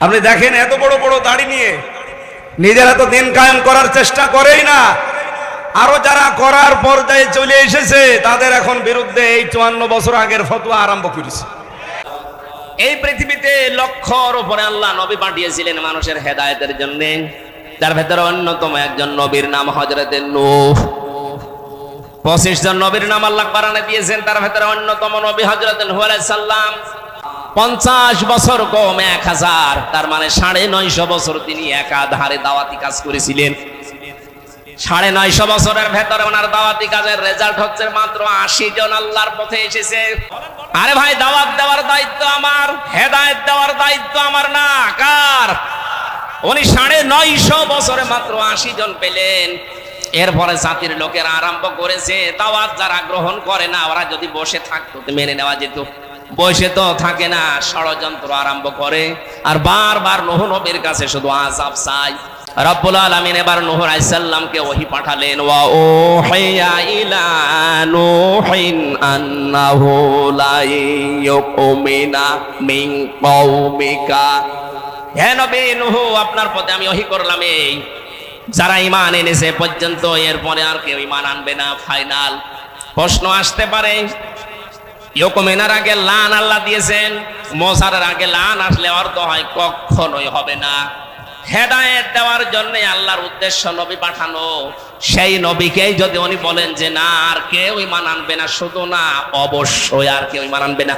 আপনি দেখেন এত বড় বড় দাড়ি নিয়ে নিজেরা তো দিন কায়েম করার চেষ্টা করেই না। আরও যারা করার পর্যায়ে চলে এসেছে, তাদের এখন বিরুদ্ধে এই চুয়ান্ন বছর আগের ফতোয়া আরম্ভ করেছে। এই পৃথিবীতে লক্ষর উপরে আল্লাহ নবী পাঠিয়েছিলেন মানুষের হেদায়তের জন্য। যার ভেতরে অন্যতম একজন নবীর নাম হজরতের নূহ। পঁচিশ জন নবীর নাম আল্লাহ বারানে দিয়েছেন, তার ভেতরে অন্যতম নবী হজরত নূহ আলাইহিস সালাম। পঞ্চাশ বছর কম, এক হাজার। তার মানে সাড়ে নয়শো বছর তিনি একাধারে দাওয়াতি কাজ করেছিলেন। সাড়ে নয়শো বছরের ভেতরে ওনার দাওয়াতি কাজের রেজাল্ট হচ্ছে মাত্র আশি জন আল্লাহর পথে এসেছে। আরে ভাই, দাওয়াত দেওয়ার দায়িত্ব আমার, হেদায়েত দেওয়ার দায়িত্ব আমার না, কার? উনি সাড়ে নয়শো বছরে মাত্র আশি জন পেলেন। এরপরে জাতির লোকেরা আরম্ভ করেছে। দাওয়াত যারা গ্রহণ করে না, ওরা যদি বসে থাকতো মেনে নেওয়া যেত। বসে তো থাকে না, ষড়যন্ত্র আরম্ভ করে। আর বারবার নহ নবীর কাছে শুধু আজাব চাই। রব্বুল আলামিন এবার নূহ আলাইহিস সালামকে ওহী পাঠালেন, ওয়া ওহিয়া ইলা নূহিন আন্নাহু লা ইউমিনা মিন কওমিকা। হে নবী নূহ, আপনার পথে আমি ওহি করলাম এই। যারা ঈমান এনেছে পর্যন্ত, এরপরে আর কেউ ঈমান আনবে না, ফাইনাল। প্রশ্ন আসতে পারে ইয়কুমেনার আগে লান আল্লাহ দিয়েছেন, মোসারের আগে লান আসলে অর্থ হয় কখনোই হবে না। হেদায়েত দেওয়ার জন্য আল্লাহর উদ্দেশ্য নবী পাঠানো। সেই নবীকেই যদি উনি বলেন যে না, আর কেউ ইমান আনবে না, শুধু না, অবশ্যই আর কেউ ইমান আনবে না।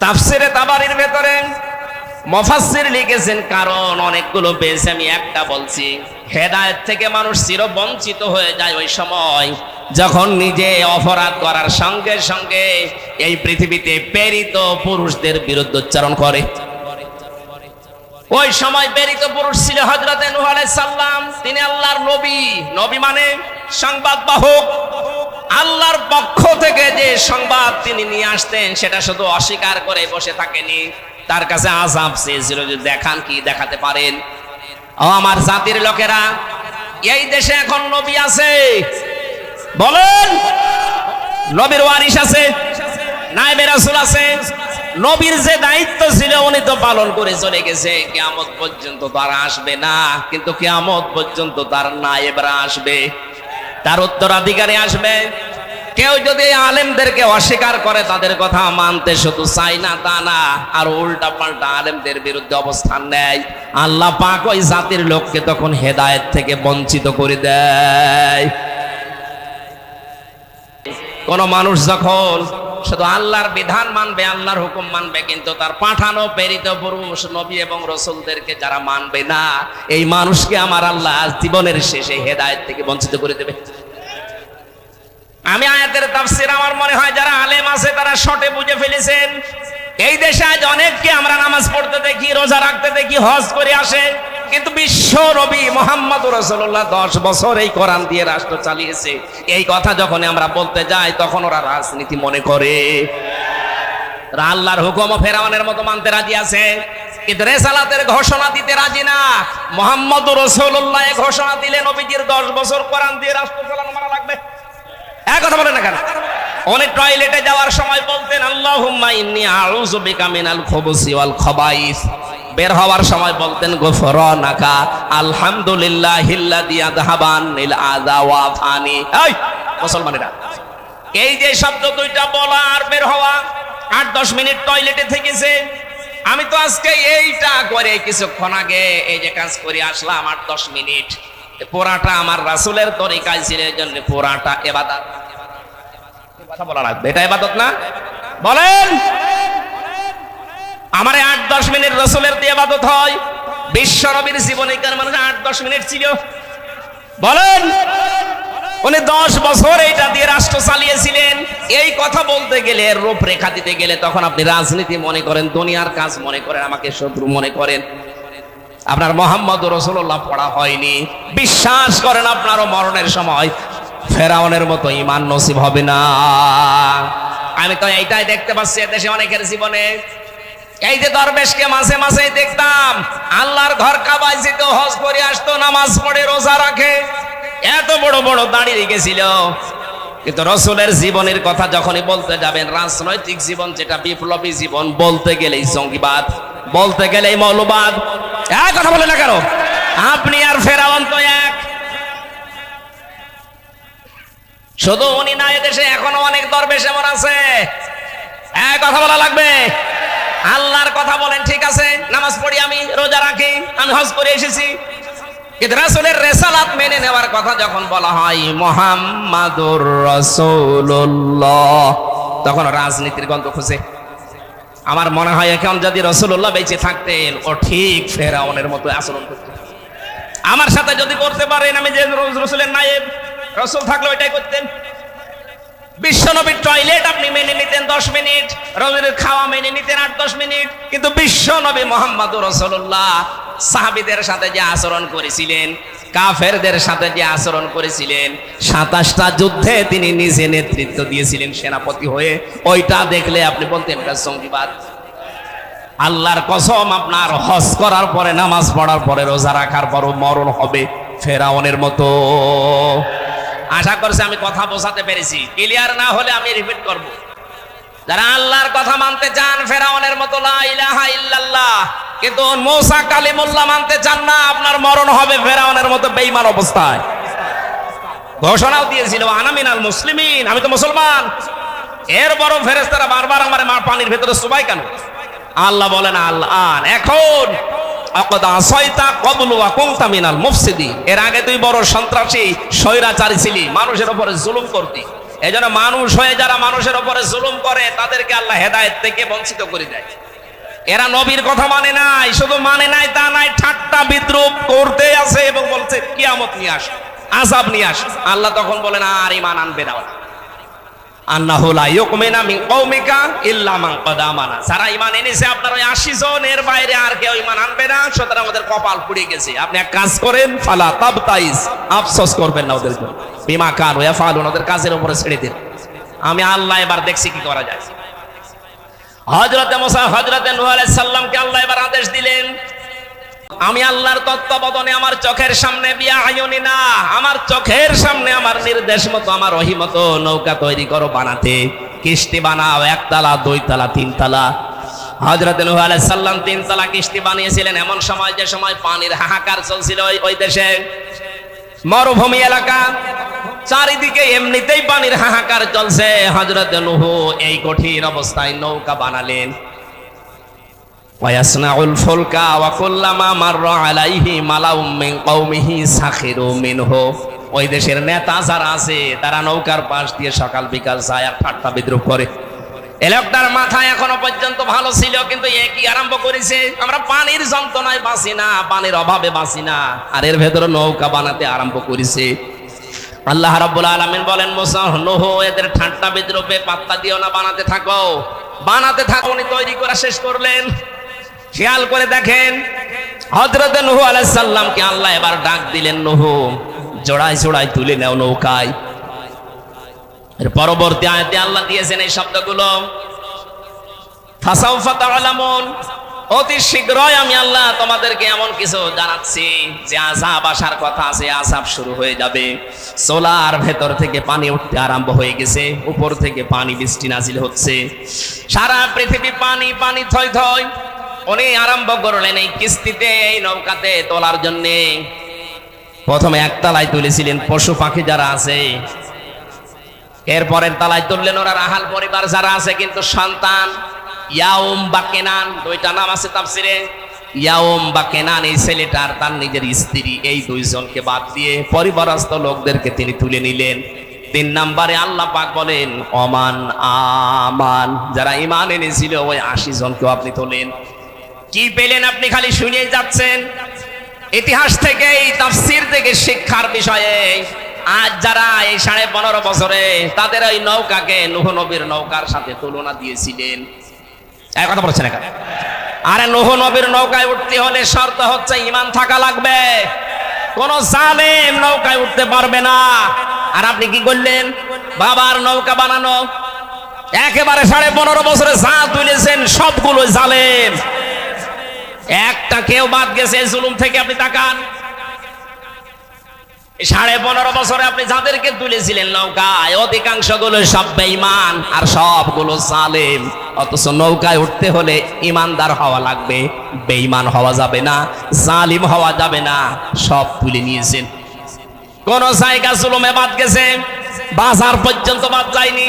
তাফসিরে তাবারির ভেতরে মফাসসির লিখেছেন, কারণ অনেকগুলো পেয়েছে আমি একটা বলছি। হেদায়েত থেকে মানুষ চির বঞ্চিত হয়ে যায় ওই সময়। যখন নিজে অপরাধ করার সঙ্গে সঙ্গে এই পৃথিবীতে প্রেরিত পুরুষদের বিরুদ্ধে উচ্চারণ করে। ওই সময় প্রেরিত পুরুষ ছিল হজরতে নূহ সালাম। তিনি আল্লাহর নবী। নবী মানে সংবাদ বাহক। আল্লাহর পক্ষ থেকে যে সংবাদ তিনি নিয়ে আসতেন, সেটা শুধু অস্বীকার করে বসে থাকেনি। তার কাছে আজাব চেয়েছিল যে, দেখান কি দেখাতে পারেন? ও আমার জাতির লোকেরা, এই দেশে এখন নবী আছে। বলেন, নবীর ওয়ারিস আছে, নাইবে রাসূল আছে, নবীর যে দায়িত্ব ছিল উনি তো পালন করে চলে গেছে। কিয়ামত পর্যন্ত তার আসবে না, কিন্তু কিয়ামত পর্যন্ত তার নায়েবরা আসবে। তার উত্তরাধিকারী আসবে। কেউ যদি আলেমদেরকে অস্বীকার করে, তাদের কথা মানতে শুধু চাই না, তা না, আর উল্টা পাল্টা আলেমদের বিরুদ্ধে অবস্থান নেয়। আল্লাহ পাক ওই জাতির লোককে তখন হেদায়েত থেকে বঞ্চিত করে দেয়। কোন মানুষ যখন শুধু আল্লাহর বিধান মানবে, আল্লাহর হুকুম মানবে, কিন্তু তার পাঠানো প্রেরিত পুরুষ, নবী এবং রসুলদেরকে যারা মানবে না, এই মানুষকে আমার আল্লাহ জীবনের শেষে হেদায়েত থেকে বঞ্চিত করে দেবে। আমি আয়াতের তাফসির, আমার মনে হয় যারা আলেম আছে, তারা শটে বুঝে ফেলেছেন। এই দেশে আজ অনেককে আমরা নামাজ পড়তে দেখি, রোজা রাখতে দেখি, হজ করে আসে। কিন্তু বিশ্ব নবী মোহাম্মদ রসুল্লাহ দশ বছর এই কোরআন দিয়ে রাষ্ট্র চালিয়েছে। এই কথা যখন আমরা বলতে যাই, তখন ওরা রাজনীতি মনে করে। আল্লাহর হুকুম ও ফেরাউনের মতো মানতে রাজি আছে। কিন্তু রেসালাতের ঘোষণা দিতে রাজি না। মোহাম্মদ রসুল্লাহ ঘোষণা দিলে নবীজির দশ বছর কোরআন দিয়ে রাষ্ট্র চালানো মারা লাগবে। এক কথা বলেন না কেন? উনি টয়লেটে যাওয়ার সময় বলতেন, আল্লাহুম্মা ইন্নী আউযু বের হওয়ার সময় বলতেন গফরানাকা আলহামদুলিল্লাহিল্লাযী আযহাবান নিল আযা ওয়া ফানি। এই, মুসলমানেরা, এই যে শব্দ দুইটা বলা আর বের হওয়া, আট দশ মিনিট টয়লেটে থেকেছে। আমি তো আজকে এইটা করে কিছুক্ষণ আগে এই যে কাজ করে আসলাম, আট দশ মিনিট। পোড়াটা আমার রাসুলের তরিকায় ছিল, এই জন্য পোড়াটা এবাদত। কথা বলা লাগবে, এটা এবাদত না? বলেন! আমার আট, দশ মিনিট রসুলের দিয়ে এবাদত হয়। বিশ্ব নবীর জীবনীকার মানুষ আট, দশ মিনিট ছিল? বলেন, উনি দশ বছর এইটা দিয়ে রাষ্ট্র চালিয়েছিলেন। এই কথা বলতে গেলে, রূপরেখা দিতে গেলে তখন আপনি রাজনীতি মনে করেন, দুনিয়ার কাজ মনে করেন, আমাকে শত্রু মনে করেন। আপনার মোহাম্মদ রসুল্লাহ পড়া হয়নি। বিশ্বাস করেন আপনারও মরণের সময় ফেরাউনের মতো ইমান নসিব হবে না। আমি তো এইটাই দেখতে পাচ্ছি দেশে অনেকের জীবনে। এই যে দরবেশকে মাঝে মাঝে দেখতাম, আল্লাহর ঘর কাবায় যেত হজ করে আসতো, নামাজ পড়ে, রোজা রাখে। এত বড় বড় দাঁড়িয়ে গেছিল কিন্তু রসুলের জীবনের কথা যখনই বলতে যাবেন, রাজনৈতিক জীবন যেটা, বিপ্লবী জীবন, বলতে গেলেই জঙ্গিবাদ, বলতে গেলে মৌলবাদ। এক কথা বলে না কেন? আপনি আর ফেরাউন তো এক। শুধু উনি না, এদেশে এখনও অনেক দরবেশ এমন আছে। এক কথা বলা লাগবে। আল্লাহর কথা বলেন, ঠিক আছে, নামাজ পড়ি আমি, রোজা রাখি, আমি হজ করে এসেছি। কিন্তু রাসূলের মেনে নেওয়ার কথা যখন বলা হয় তখন রাজনীতির গন্ধ আমার মনে হয় এখন যদি রসুল্লাহ বেঁচে থাকতেন, ও ঠিক ফেরাউনের মতো আচরণ আমার সাথে যদি করতে পারেন, আমি যে রস- রসুলের নায়েব, রসুল থাকলে ওইটাই করতেন। বিশ্বনবীর টয়লেট আপনি মেনে নিতেন দশ মিনিট রবির খাওয়া মেনে নিতেন আট, দশ মিনিট। কিন্তু বিশ্বনবী মোহাম্মদ রসুল্লাহ সাহাবিদের সাথে যে আচরণ করেছিলেন, কাফেরদের সাথে যে আচরণ করেছিলেন, সাতাশটা যুদ্ধে তিনি নিজে নেতৃত্ব দিয়েছিলেন সেনাপতি হয়ে। ওইটা দেখলে আপনি বলতেন, এটা জঙ্গিবাদ। আল্লাহর কসম, আপনার হজ করার পরে, নামাজ পড়ার পরে, রোজা রাখার পরও মরণ হবে ফেরাউনের মতো। আশা করছি আমি কথা বোঝাতে পেরেছি। ক্লিয়ার না হলে আমি রিপিট করব। যারা আল্লাহর কথা মানতে চান, ফেরাউনের মতো ইলাহা ইল্লাল্লাহ, কিন্তু মৌসা কালিমুল্লাহ মানতে চান না, আপনার মরণ হবে ফেরাউনের মতো বেঈমান অবস্থায়। ঘোষণাও দিয়েছিল আনামিনাল মুসলিমিন আমি তো মুসলমান। এর বড় ফেরেস্তারা বারবার আমার মা পানির ভেতরে সবাই কেন? আল্লাহ বলেন, আল্লাহ, এখন মানুষ হয়ে যারা মানুষের জুলুম করে, তাদেরকে আল্লাহ হেদায়েত থেকে বঞ্চিত করে দেয়। এরা নবীর কথা মানে নাই, শুধু মানে নাই তা নাই, ঠাট্টা বিদ্রুপ করতে আছে এবং বলছে, কিয়ামত নিয়ে আস আজাব নিয়ে আস। আল্লাহ তখন বলেন, আর ইমান আনবে না যারা ঈমান এনেছে, আপনার ওই 80 জন এর বাইরে আর কেউ ঈমান আনবে না, সুতরাং ওদের কপাল পুড়ে গেছে। আপনি এক কাজ করেন, ফালা তাবতাইস আফসোস করবেন না ওদের বিমা কানু ইয়াফালুন ওদের কাজের উপরে ছেড়ে দিন। আমি আল্লাহ এবার দেখছি কি করা যায়। হযরতে মুসা, হযরতে নূহ আলাইহিস সালামকে আল্লাহ এবার আদেশ দিলেন আমি আল্লাহর তত্ত্বাবধানে আমার চোখের সামনে বিয়া আয়নি না। আমার চোখের সামনে আমার নির্দেশ মতো, আমার রহিমতো নৌকা তৈরি করো বানাতে। কিস্তি বানাও একতলা দুইতলা তিনতলা হজরত সালাম তিনতলা কিস্তি বানিয়েছিলেন। এমন সময়, যে সময় পানির হাহাকার চলছিল ওই- দেশে। মরুভূমি এলাকা। চারিদিকে এমনিতেই পানির হাহাকার চলছে। হজরত এই কঠিন অবস্থায় নৌকা বানালেন। ওয়াসনাউল ফুলকা ওয়া কুল্লামা মাররা আলাইহি মালাউম মিন কওমিহি সাখিরু মিনহু। ওই দেশের নেতা যারা আছে, তারা নৌকার পাশ দিয়ে সকাল বিকাল যায় আর ঠাট্টা বিদ্রুপ করে। এ লোকটার মাথায় এখনও পর্যন্ত ভালো ছিল, কিন্তু এ কি আরম্ভ করেছে? আমরা পানির যন্ত্রণায় বাঁচি না, পানির অভাবে বাঁচি না। আর এর ভেতরে নৌকা বানাতে আরম্ভ করেছে। আল্লাহ রাব্বুল আলামিন বলেন মুসা নহ এদের ঠাট্টা বিদ্রোপে পাত্তা দিও না, বানাতে থাকো। বানাতে থাকো, উনি তৈরি করা শেষ করলেন। খেয়াল করে দেখেন। হজরত নুহু আলাইহিস সালামকে আল্লাহ এবার ডাক দিলেন, নুহু, জোড়ায় জোড়ায় তুলে নাও নৌকায়। এর পরবর্তী আয়াতে আল্লাহ দিয়েছেন এই শব্দগুলো। অতি শীঘ্রই আমি আল্লাহ তোমাদেরকে এমন কিছু জানাচ্ছি যে আযাব আসার কথা আছে, আযাব শুরু হয়ে যাবে। সোলার ভেতর থেকে পানি উঠতে আরম্ভ হয়ে গেছে, উপর থেকে পানি বৃষ্টি নাজিল হচ্ছে। সারা পৃথিবী পানি পানি থই থই উনি আরম্ভ করলেন এই কিস্তিতে, এই নৌকাতে তোলার জন্যে। প্রথমে একতলায় তুলেছিলেন পশু পাখি যারা আছে। এরপরের তালায় তুললেন ওরা রাহাল পরিবার যারা আছে, কিন্তু সন্তান ইয়াউম বা কেনান, দুইটা নাম আছে তাফসিরে। ইয়াউম বা কেনান, এই ছেলেটার তার নিজের স্ত্রী, এই দুইজনকে বাদ দিয়ে পরিবারস্থ লোকদেরকে তিনি তুলে নিলেন। তিন নাম্বারে আল্লাহ পাক বলেন, অমান আমান। যারা ইমান এনেছিল, ওই আশি জনকেও আপনি তোলেন। কি পেলেন আপনি খালি শুনেই যাচ্ছেন? ইতিহাস থেকে এই তাফসির থেকে শিক্ষার বিষয়ে আজ যারা এই সাড়ে পনেরো বছরে তাদের ওই নৌকাকে নুহ নবীর নৌকার সাথে তুলনা দিয়েছিলেন। এক কথা বলছেন এখানে আরে নুহ নবীর নৌকায় উঠতে হলে শর্ত হচ্ছে ইমান থাকা লাগবে। কোন জালেম নৌকায় উঠতে পারবে না। আর আপনি কি করলেন? বাবার নৌকা বানানো। একেবারে সাড়ে পনেরো বছরে যা তুলেছেন, সবগুলো জালেম। একটা কেউ বাদ গেছে জুলুম থেকে আপনি তাকান। সাড়ে পনেরো বছরে আপনি যাদেরকে তুলেছিলেন নৌকায় অধিকাংশগুলো সব বেঈমান আর সবগুলো সালেম। অথচ নৌকায় উঠতে হলে ইমানদার হওয়া লাগবে, বেঈমান হওয়া যাবে না, জালিম হওয়া যাবে না, সব তুলে নিয়েছেন। কোন জায়গা জুলুমে বাদ গেছে, বাজার পর্যন্ত বাদ যায়নি।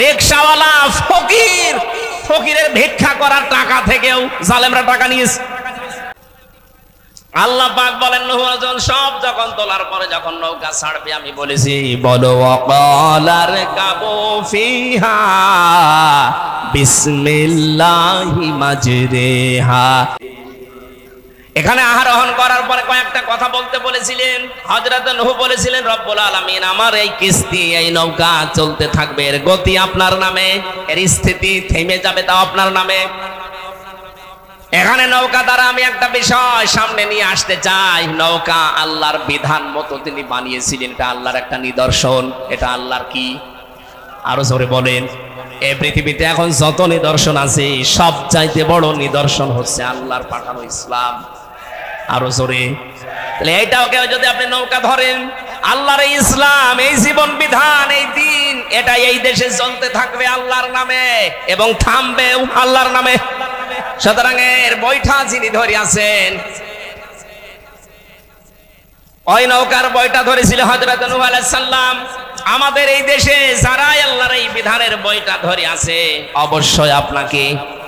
রিক্সাওয়ালা ফকির, ফকিরের ভিক্ষা করার টাকা থেকেও জালেমরা টাকা নিয়েছে। আল্লাহ পাক বলেন, নূহ যখন সব যখন তোলার পরে যখন নৌকা ছাড়বে, আমি বলেছি, বলো, অকালার কাবু ফিহা, বিসমিল্লাহি মাজরেহা। এখানে আরোহণ করার পরে কয়েকটা কথা বলতে বলেছিলেন। হযরত নূহ বলেছিলেন, রব্বুল আলামিন, আমার এই কিস্তি, এই নৌকা চলতে থাকবে, এর গতি আপনার নামে, এর স্থিতি থেমে যাবে তা আপনার নামে। এখানে নৌকা দ্বারা আমি একটা বিষয় সামনে নিয়ে আসতে চাই। নৌকা আল্লাহর বিধান মতো তিনি বানিয়েছিলেন, এটা আল্লাহর একটা নিদর্শন। এটা আল্লাহর কি? আরও জোরে বলেন। এই পৃথিবীতে এখন যত নিদর্শন আছে সব চাইতে বড় নিদর্শন হচ্ছে আল্লাহর পাঠানো ইসলাম। আরও জোরে। তাহলে এইটাও কেউ যদি আপনি নৌকা ধরেন, আল্লাহর ইসলাম, এই জীবন বিধান, এই দিন, এটা এই দেশে চলতে থাকবে আল্লাহর নামে এবং থামবেও আল্লাহর নামে। সুতরাং এর বৈঠা যিনি ধরে আছেন ওই নৌকার বইটা ধরেছিল হজরত নূহ আলাইহিস আমাদের এই দেশে যারা আল্লাহর এই বিধানের বইটা ধরে আছে অবশ্যই আপনাকে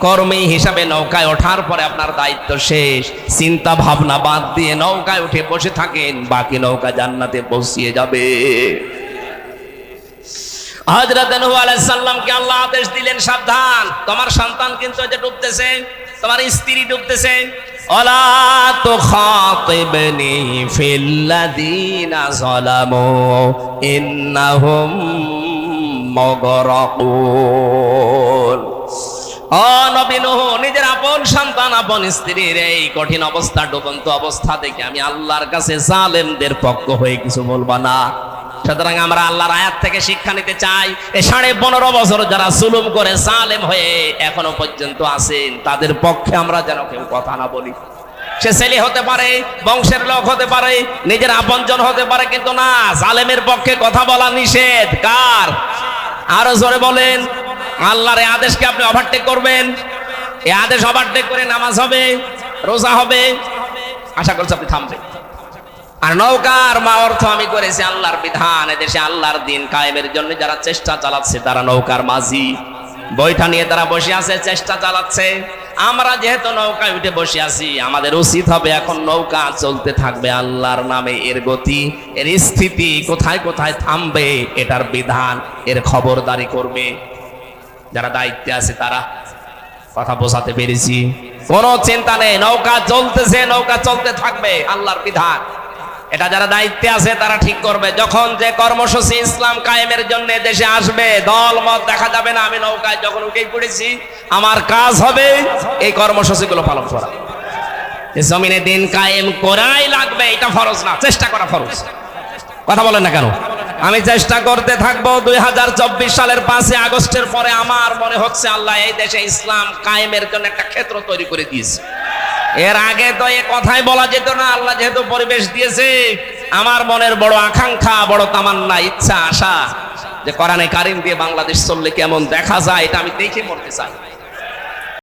কর্মী হিসাবে নৌকায় ওঠার পরে আপনার দায়িত্ব শেষ। চিন্তা ভাবনা বাদ দিয়ে নৌকায় উঠে বসে থাকেন, বাকি নৌকা জান্নাতে পৌঁছিয়ে যাবে। হযরত নূহ আলাইহিস আল্লাহ আদেশ দিলেন, সাবধান, তোমার সন্তান কিন্তু যে ডুবতেছে তোমার স্ত্রী ডুবতেছে। নবী নূহ, নিজের আপন সন্তান, আপন স্ত্রীর এই কঠিন অবস্থা, ডুবন্ত অবস্থা দেখে আমি আল্লাহর কাছে জালেমদের পক্ষ হয়ে কিছু বলবা না। সুতরাং আমরা আল্লাহর আয়াত থেকে শিক্ষা নিতে চাই। এই সাড়ে পনেরো বছর যারা জুলুম করে, জালেম হয়ে এখনও পর্যন্ত আছেন, তাদের পক্ষে আমরা যেন কেউ কথা না বলি। সে ছেলে হতে পারে, বংশের লোক হতে পারে, নিজের আপনজন হতে পারে, কিন্তু না, জালেমের পক্ষে কথা বলা নিষেধ। কার? আরও জোরে বলেন, আল্লাহর আদেশকে আপনি ওভারটেক করবেন? এই আদেশ ওভারটেক করে নামাজ হবে, রোজা হবে? আশা করছি আপনি থামবেন। আর নৌকার মা অর্থ আমি করেছি আল্লাহর বিধান। এদেশে আল্লাহর দিন কায়েমের জন্য যারা চেষ্টা চালাচ্ছে, তারা নৌকার মাঝি। বইটা নিয়ে তারা বসে আছে, চেষ্টা চালাচ্ছে। আমরা যেহেতু নৌকায় উঠে বসে আছি, আমাদের উচিত হবে এখন নৌকা চলতে থাকবে আল্লাহর নামে। এর গতি, এর স্থিতি কোথায় কোথায় থামবে, এটার বিধান, এর খবরদারি করবে। যারা দায়িত্বে আছে, তারা কথা বোঝাতে পেরেছি। কোনো চিন্তা নেই, নৌকা চলতেছে, নৌকা চলতে থাকবে, আল্লাহর বিধান। এটা যারা দায়িত্বে আছে, তারা ঠিক করবে। যখন যে কর্মসূচি ইসলাম কায়েমের জন্য দেশে আসবে, দল মত দেখা যাবে না। আমি নৌকায় যখন উঠেই পড়েছি, আমার কাজ হবে এই কর্মসূচিগুলো পালন করা। জমিনে দিন কায়েম করাই লাগবে, এটা ফরজ না। চেষ্টা করা ফরজ। কথা বলেন না কেন? আমি চেষ্টা করতে থাকব দুই হাজার চব্বিশ সালের পাঁচই আগস্টের পরে। আমার মনে হচ্ছে আল্লাহ এই দেশে ইসলাম কায়েমের জন্য একটা ক্ষেত্র তৈরি করে দিয়েছে। এর আগে তো এ কথাই বলা যেত না, আল্লাহ যেহেতু পরিবেশ দিয়েছে, আমার মনের বড় আকাঙ্ক্ষা, বড় তামান্না, ইচ্ছা, আশা যে কোরআনে কারিম দিয়ে বাংলাদেশ চললে কেমন দেখা যায়, এটা আমি দেখে মরতে চাই।